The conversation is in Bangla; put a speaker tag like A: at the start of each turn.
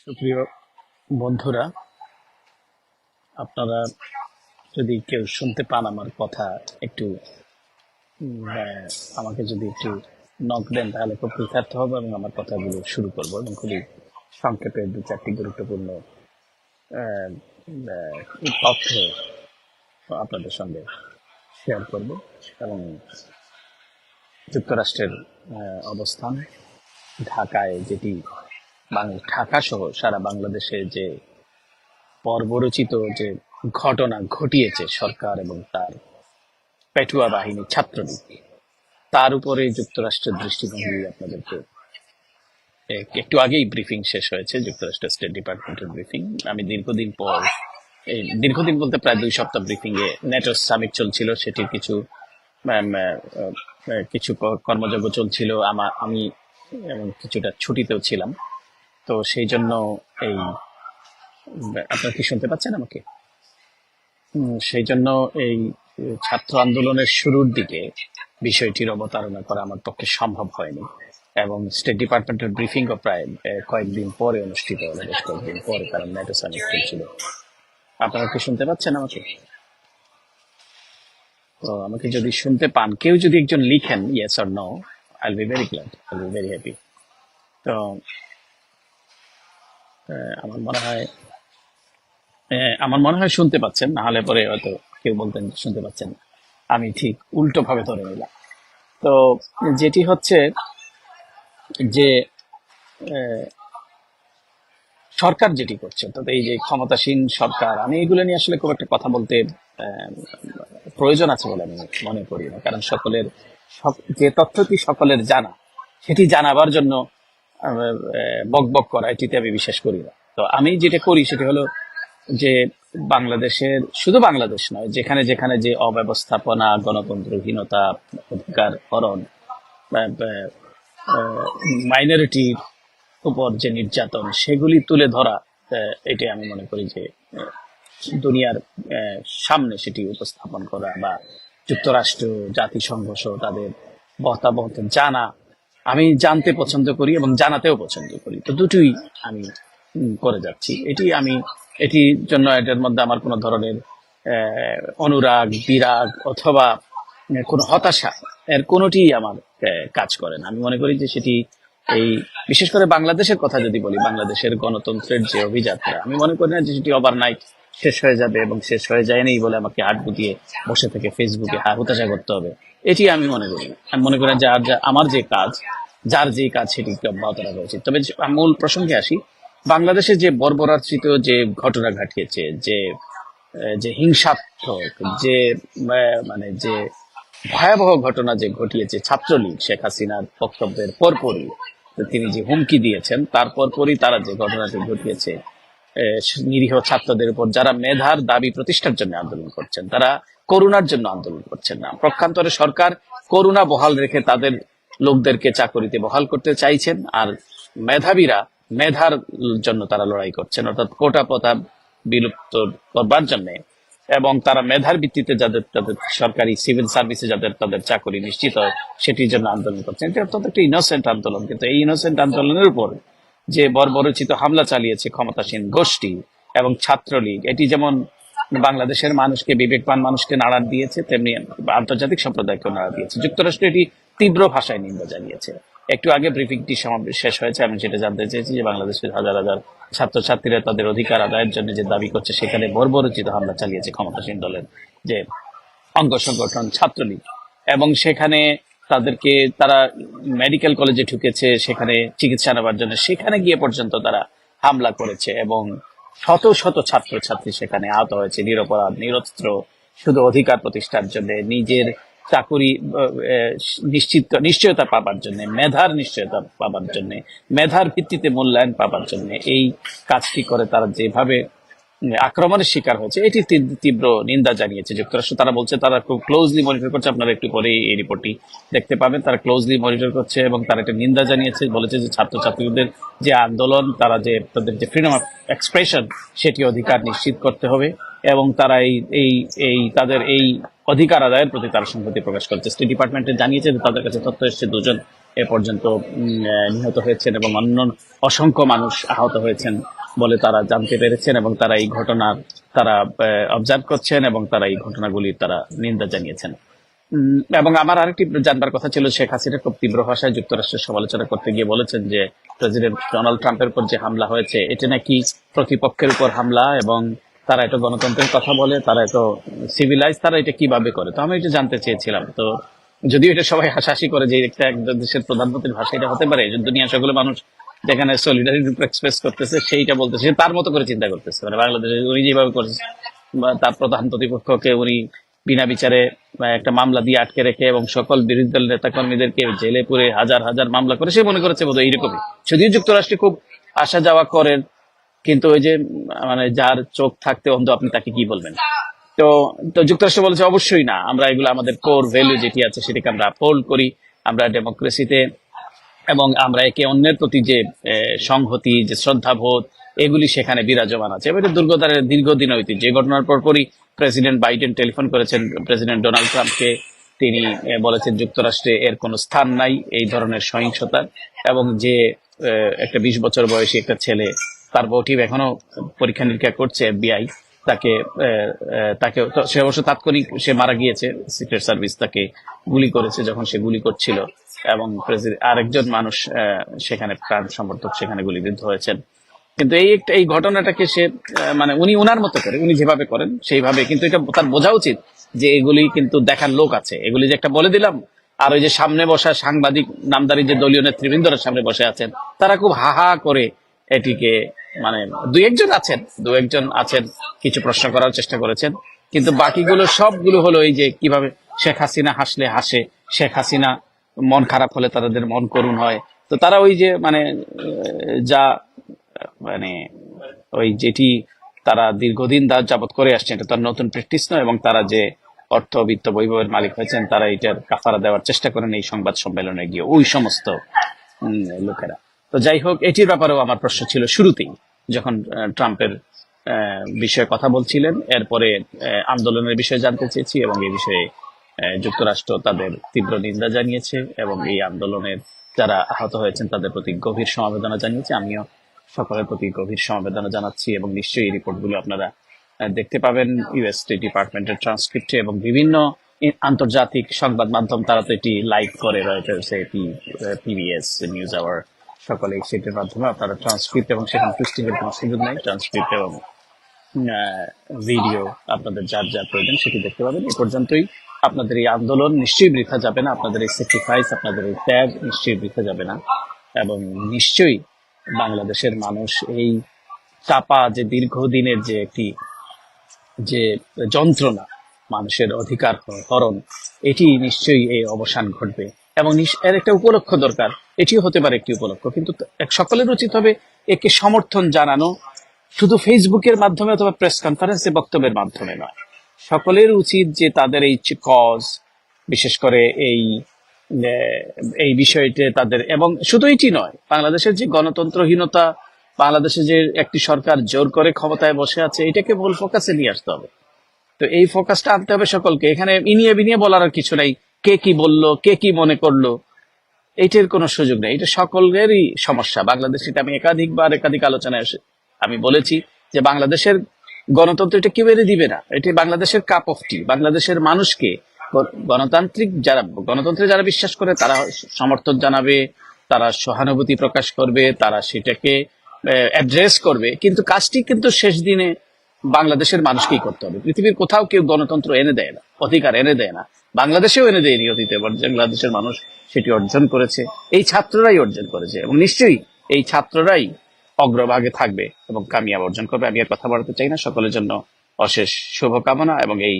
A: সুপ্রিয় বন্ধুরা, আপনারা যদি কেউ শুনতে পান আমার কথা একটু আমাকে যদি একটু নক দেন তাহলে খুব কৃতার্থ হবে এবং আমার কথাগুলো শুরু করব এবং খুবই সংক্ষেপে দু চারটি গুরুত্বপূর্ণ তথ্য আপনাদের সঙ্গে শেয়ার করব এবং যুক্তরাষ্ট্রের অবস্থান, ঢাকায় যেটি ঢাকা সহ সারা বাংলাদেশে যে পর্বরচিত যে ঘটনা ঘটিয়েছে সরকার এবং তার পেটুয়া বাহিনী, ছাত্রলীগ, তার উপরে যুক্তরাষ্ট্রের দৃষ্টিভঙ্গি আপনাদেরকে একটু আগেই ব্রিফিং শেষ হয়েছে, যুক্তরাষ্ট্রের স্টেট ডিপার্টমেন্টের ব্রিফিং আমি দীর্ঘদিন পর এই দীর্ঘদিন বলতে প্রায় দুই সপ্তাহ ব্রিফিং এ নেটো সামিট চলছিল, সেটির কিছু কিছু কর্মযজ্ঞ চলছিল আমার আমি কিছুটা ছুটিতেও ছিলাম। তো সেই জন্য এই, আপনারা কি শুনতে পাচ্ছেন আমাকে? সেই জন্য এই ছাত্র আন্দোলনের শুরুর দিকে বিষয়টির অবতারণা করা আমার পক্ষে সম্ভব হয়নি এবং স্টেট ডিপার্টমেন্টের ব্রিফিংও প্রায় কয়েকদিন পরে অনুষ্ঠিত হলো বেশ কয়েকদিন পরে, কারণ ন্যাটো সামিট চলছিল আপনারা কি শুনতে পাচ্ছেন আমাকে? তো আমাকে যদি শুনতে পান, কেউ যদি একজন লিখেন yes or no I will be very glad I will be very happy তো আমার মনে হয় আমার মনে হয় শুনতে পাচ্ছেন, না হলে পরে হয়তো কেউ বলতেন শুনতে পাচ্ছেন। আমি ঠিক উল্টো ভাবে ধরে নিলাম তো যেটি হচ্ছে যে সরকার যেটি করছে তো এই যে ক্ষমতাসীন সরকার, আমি এগুলো নিয়ে আসলে খুব একটা কথা বলতে প্রয়োজন আছে বলে আমি মনে করি না কারণ সকলের সক- যে তথ্যটি সকলের জানা, সেটি জানাবার জন্য বক বক করা এটিতে আমি বিশ্বাস করি না। তো আমি যেটা করি সেটা হলো যে বাংলাদেশের, শুধু বাংলাদেশ নয়, যেখানে যেখানে যে অব্যবস্থাপনা, গণতন্ত্রহীনতা অধিকার হরণ মাইনরিটির উপর যে নির্যাতন, সেগুলি তুলে ধরা এটাই আমি মনে করি যে দুনিয়ার সামনে সেটি উপস্থাপন করা বা যুক্তরাষ্ট্র, জাতিসংঘ সহ তাদের মতামত জানা আমি জানতে পছন্দ করি এবং জানাতেও পছন্দ করি। তো দুটোই আমি করে যাচ্ছি। এটি আমি এটির জন্য এটার মধ্যে আমার কোনো ধরনের অনুরাগ, বিরাগ অথবা কোনো হতাশা, এর কোনোটি আমার কাজ করে না। আমি মনে করি যে সেটি এই, বিশেষ করে বাংলাদেশের কথা যদি বলি, বাংলাদেশের গণতন্ত্রের যে অভিযাত্রা, আমি মনে করি না যে সেটি ওভারনাইট শেষ হয়ে যাবে এবং শেষ হয়ে যায়নি বলে আমাকে হাত গুটিয়ে বসে থেকে ফেসবুকে হতাশা করতে হবে। এটি আমি মনে করি আমি মনে করি যে আর যা- আমার যে কাজ, যার যে কাজ সেটিকে অব্যাহত রাখা উচিত। তবে মূল প্রসঙ্গে আসি। বাংলাদেশে যে বর্বরাচিত যে ঘটনা ঘটিয়েছে, যে যে হিংসাত্মক, যে মানে যে ভয়াবহ ঘটনা যে ঘটিয়েছে ছাত্রলীগ শেখ হাসিনার বক্তব্যের পরপরই, তিনি যে হুমকি দিয়েছেন তারপর পরই তারা যে ঘটনাটি ঘটিয়েছে নিরীহ ছাত্রদের উপর যারা মেধার দাবি প্রতিষ্ঠার জন্য আন্দোলন করছেন, তারা করুণার জন্য আন্দোলন করছেন না। প্রক্ষান্তরে সরকার করুণা বহাল রেখে তাদের লোকদেরকে চাকরিতে বহাল করতে চাইছেন, আর মেধাবীরা মেধার জন্য তারা লড়াই করছেন। অর্থাৎ কোটা প্রতাপ বিলুপ্ত করবার জন্য এবং তারা মেধার ভিত্তিতে যাদের, তাদের সরকারি সিভিল সার্ভিসে যাদের, তাদের চাকরি নিশ্চিত হয়, সেটির জন্য আন্দোলন করছেন। এটা অত্যন্ত একটা ইনোসেন্ট আন্দোলন, কিন্তু এই ইনোসেন্ট আন্দোলনের উপর যে বর্বরচিত হামলা চালিয়েছে ক্ষমতাসীন গোষ্ঠী এবং ছাত্রলীগ। এটি যেমন বাংলাদেশের মানুষকে বিবেকবান মানুষকে নাড়া দিয়েছে, তেমনি আন্তর্জাতিক সম্প্রদায়কে নাড়া দিয়েছে। যুক্তরাষ্ট্র এটি তীব্র ভাষায় নিন্দা জানিয়েছে। একটু আগে ব্রিফিংটি শেষ হয়েছে, আমি সেটা জানতে চেয়েছি যে বাংলাদেশের হাজার হাজার ছাত্রছাত্রীরা তাদের অধিকার আদায়ের জন্য যে দাবি করছে, সেখানে বর্বরচিত হামলা চালিয়েছে ক্ষমতাসীন দলের যে অঙ্গ সংগঠন ছাত্রলীগ। এবং সেখানে তাদেরকে তারা মেডিকেল কলেজে ঢুকেছে, সেখানে চিকিৎসা নেওয়ার জন্য। সেখানে গিয়ে পর্যন্ত তারা হামলা করেছে এবং শত শত ছাত্রছাত্রী সেখানে আহত হয়েছে। নিরপরাধ, নিরস্ত্র, শুধু অধিকার প্রতিষ্ঠার জন্য, নিজের চাকুরি নিশ্চিত, নিশ্চয়তা পাবার জন্য, মেধার নিশ্চয়তা পাবার জন্য, মেধার ভিত্তিতে মূল্যায়ন পাবার জন্য এই কাজটি করে তারা যেভাবে আক্রমণের শিকার হয়েছে। এটি তীব্র- নিন্দা জানিয়েছে যুক্তরাষ্ট্র। তারা বলছে, তারা খুব ক্লোজলি মনিটর করছে। আপনারা একটু পরে এই রিপোর্টটি দেখতে পাবেন। তারা ক্লোজলি মনিটর করছে এবং তারা একটা নিন্দা জানিয়েছে। বলেছে যে ছাত্রছাত্রীদের যে আন্দোলন, তারা যে, তাদের যে ফ্রিডম অফ এক্সপ্রেশন সেটি অধিকার নিশ্চিত করতে হবে এবং তারা এই এই এই, তাদের এই অধিকার আদায়ের প্রতি তারা সংহতি প্রকাশ করছে। স্টেট ডিপার্টমেন্টে জানিয়েছে যে তাদের কাছে তথ্য এসেছে, দুজন এ পর্যন্ত নিহত হয়েছেন এবং অন্য অসংখ্য মানুষ আহত হয়েছেন। বলে তারা জানতে পেরেছেন এবং তারা এই ঘটনার তারা অবজার্ভ করছেন এবং তারা এই ঘটনাগুলির তারা নিন্দা জানিয়েছেন। এবং আমার আরেকটি জানবার কথা ছিল, শেখ হাসিনা খুব তীব্র ভাষায় যুক্তরাষ্ট্রের সমালোচনা করতে গিয়ে বলেছেন যে, প্রেসিডেন্ট ডোনাল্ড ট্রাম্পের উপর যে হামলা হয়েছে, এটা নাকি প্রতিপক্ষের উপর হামলা এবং তারা এটা গণতন্ত্রের কথা বলে, তারা এত সিভিলাইজ তারা এটা কীভাবে করে? তো আমি এটা জানতে চেয়েছিলাম। তো যদিও এটা সবাই হাসাহাসি করে যে একটা দেশের প্রধানমন্ত্রীর ভাষা, এটা হতে পারে দুনিয়া সকলে মানুষ যেখানে সলিডারিটি এক্সপ্রেস করতেছে, সেইটা বলতেছে। তার মতো করে চিন্তা করতেছে। মানে বাংলাদেশে উনি যেভাবে করেছে, বা তার প্রধান প্রতিপক্ষকে উনি বিনা বিচারে একটা মামলা দিয়ে আটকে রেখে, এবং সকল বিরোধী দল নেতা কর্মীদেরকে জেলে পুরে হাজার হাজার মামলা করে, সে মনে করেছে বোধহয় এইরকমই। যদিও যুক্তরাষ্ট্রে খুব আসা যাওয়া করেন কিন্তু ওই যে মানে যার চোখ থাকতে অন্ধ, আপনি তাকে কি বলবেন? তো তো যুক্তরাষ্ট্র বলেছে, অবশ্যই না, আমরা এগুলো আমাদের কোর ভ্যালু যেটি আছে, সেটাকে আমরা আপহোল্ড করি। আমরা ডেমোক্রেসিতে এবং আমরা একে অন্যের প্রতি যে সংহতি, যে শ্রদ্ধাবোধ, এগুলি সেখানে বিরাজমান আছে। এবারে দুর্গতারের দীর্ঘদিন ঐতিহ্য এই ঘটনার পরপরই প্রেসিডেন্ট বাইডেন টেলিফোন করেছেন। প্রেসিডেন্ট ডোনাল্ড ট্রাম্পকে তিনি বলেছেন যুক্তরাষ্ট্রে এর কোনো স্থান নাই এই ধরনের সহিংসতার এবং যে একটা বিশ বছর বয়সী একটা ছেলে, তার মোটিভ এখনও পরীক্ষা নিরীক্ষা করছে এফবিআই। তাকে তাকে সে অবশ্য তাৎক্ষণিক সে মারা গিয়েছে সিক্রেট সার্ভিস তাকে গুলি করেছে যখন সে গুলি করছিল এবং আরেকজন মানুষ সেখানে প্রাণ সমর্থক সেখানে গুলিবিদ্ধ হয়েছেন। কিন্তু এই একটা, এই ঘটনাটাকে সে মানে উনি ওনার মতো করে, উনি যেভাবে করেন সেইভাবে, কিন্তু এটা তার বোঝা উচিত যে এগুলি কিন্তু দেখার লোক আছে। এগুলি যে একটা বলে দিলাম, আর ওই যে সামনে বসা সাংবাদিক, নামদারি যে দলীয় নেতৃবৃন্দরা সামনে বসে আছেন, তারা খুব হা হা করে এটিকে মানে দুই একজন আছেন, দু একজন আছেন, কিছু প্রশ্ন করার চেষ্টা করেছেন। কিন্তু বাকিগুলো সবগুলো হলো এই যে কীভাবে শেখ হাসিনা হাসলে হাসে, শেখ হাসিনা মন খারাপ হলে তাদের মন করুণ হয়। তো তারা ওই যে মানে যা মানে ওই যেটি তারা দীর্ঘদিন দা যাবত করে আসছেন এটা তার নতুন প্র্যাকটিস নয় এবং তারা যে অর্থ, বিত্ত, বৈভবের মালিক হয়েছেন, তারা এটার কাফারা দেওয়ার চেষ্টা করেন এই সংবাদ সম্মেলনে গিয়ে, ওই সমস্ত লোকেরা। তো যাই হোক, এটির ব্যাপারেও আমার প্রশ্ন ছিল শুরুতেই। যখন ট্রাম্পের বিষয়ে কথা বলছিলেন, এরপরে আন্দোলনের বিষয়ে জানতে চেয়েছি এবং এই বিষয়ে যুক্তরাষ্ট্র তাদের তীব্র নিন্দা জানিয়েছে এবং এই আন্দোলনের যারা আহত হয়েছেন তাদের প্রতি গভীর সমবেদনা জানিয়েছে। আমিও সকলের প্রতি গভীর সমবেদনা জানাচ্ছি এবং নিশ্চয়ই এই রিপোর্টগুলো আপনারা দেখতে পাবেন। ইউএস স্টেট ডিপার্টমেন্টের ট্রান্সক্রিপ্টে এবং বিভিন্ন আন্তর্জাতিক সংবাদ মাধ্যম তারা তো এটি লাইভ করে পিবিএস নিউজ আওয়ার সকলে সেটির মাধ্যমে আপনারা ট্রান্সক্রিপ্ট এবং সেখানে টুইস্টিংয়ের কোনো সুযোগ নাই। ট্রান্সক্রিপ্ট এবং ভিডিও আপনাদের যার যা প্রয়োজন সেটি দেখতে পাবেন। এ পর্যন্তই আপনাদের এই আন্দোলন নিশ্চয়ই বৃথা যাবে না। আপনাদের এই স্যাক্রিফাইস আপনাদের এই ত্যাগ নিশ্চয়ই বৃথা যাবে না। এবং নিশ্চয়ই বাংলাদেশের মানুষ এই চাপা যে দীর্ঘদিনের যে একটি, যে যন্ত্রণা, মানুষের অধিকার হরণ, এটি নিশ্চয়ই এই অবসান ঘটবে। এবং এর একটা উপলক্ষ দরকার। এটিও হতে পারে একটি উপলক্ষ। কিন্তু সকলের উচিত হবে একে সমর্থন জানানো। শুধু ফেসবুকের মাধ্যমে অথবা প্রেস কনফারেন্সে বক্তব্যের মাধ্যমে নয়। সকলের উচিত যে তাদের এই কজ বিশেষ করে এই এই বিষয়টি তাদের এবং শুধু এটি নয়, বাংলাদেশের যে গণতন্ত্রহীনতা বাংলাদেশে যে একটি সরকার জোর করে ক্ষমতায় বসে আছে, এটাকে মূল ফোকাসে নিয়ে আসতে হবে। তো এই ফোকাসটা আনতে হবে সকলকে। এখানে ইনিয়ে বিনিয়ে বলার কিছু নাই। কে কি বলল, কে কি মনে করল, এইটার কোনো সুযোগ নেই। এটা সকলেরই সমস্যা। বাংলাদেশ এটা আমি একাধিকবার একাধিক আলোচনায় এসে আমি বলেছি যে বাংলাদেশের গণতন্ত্র এটা কেউ এনে দিবে না। এটি বাংলাদেশের কাপ অফ টি বাংলাদেশের মানুষকে গণতান্ত্রিক যারা গণতন্ত্রে যারা বিশ্বাস করে, তারা সমর্থন জানাবে, তারা সহানুভূতি প্রকাশ করবে, তারা সেটাকে অ্যাড্রেস করবে। কিন্তু কাজটি কিন্তু শেষ দিনে বাংলাদেশের মানুষকেই করতে হবে। পৃথিবীর কোথাও কেউ গণতন্ত্র এনে দেয় না, অধিকার এনে দেয় না। বাংলাদেশেও এনে দেয়নি অতীতে বাংলাদেশের মানুষ সেটি অর্জন করেছে। এই ছাত্ররাই অর্জন করেছে এবং নিশ্চয়ই এই ছাত্ররাই অগ্রভাগে থাকবে এবং কামিয়াব অর্জন করবে। আমি আর কথা বাড়াতে চাই না। সকলের জন্য অশেষ শুভকামনা এবং এই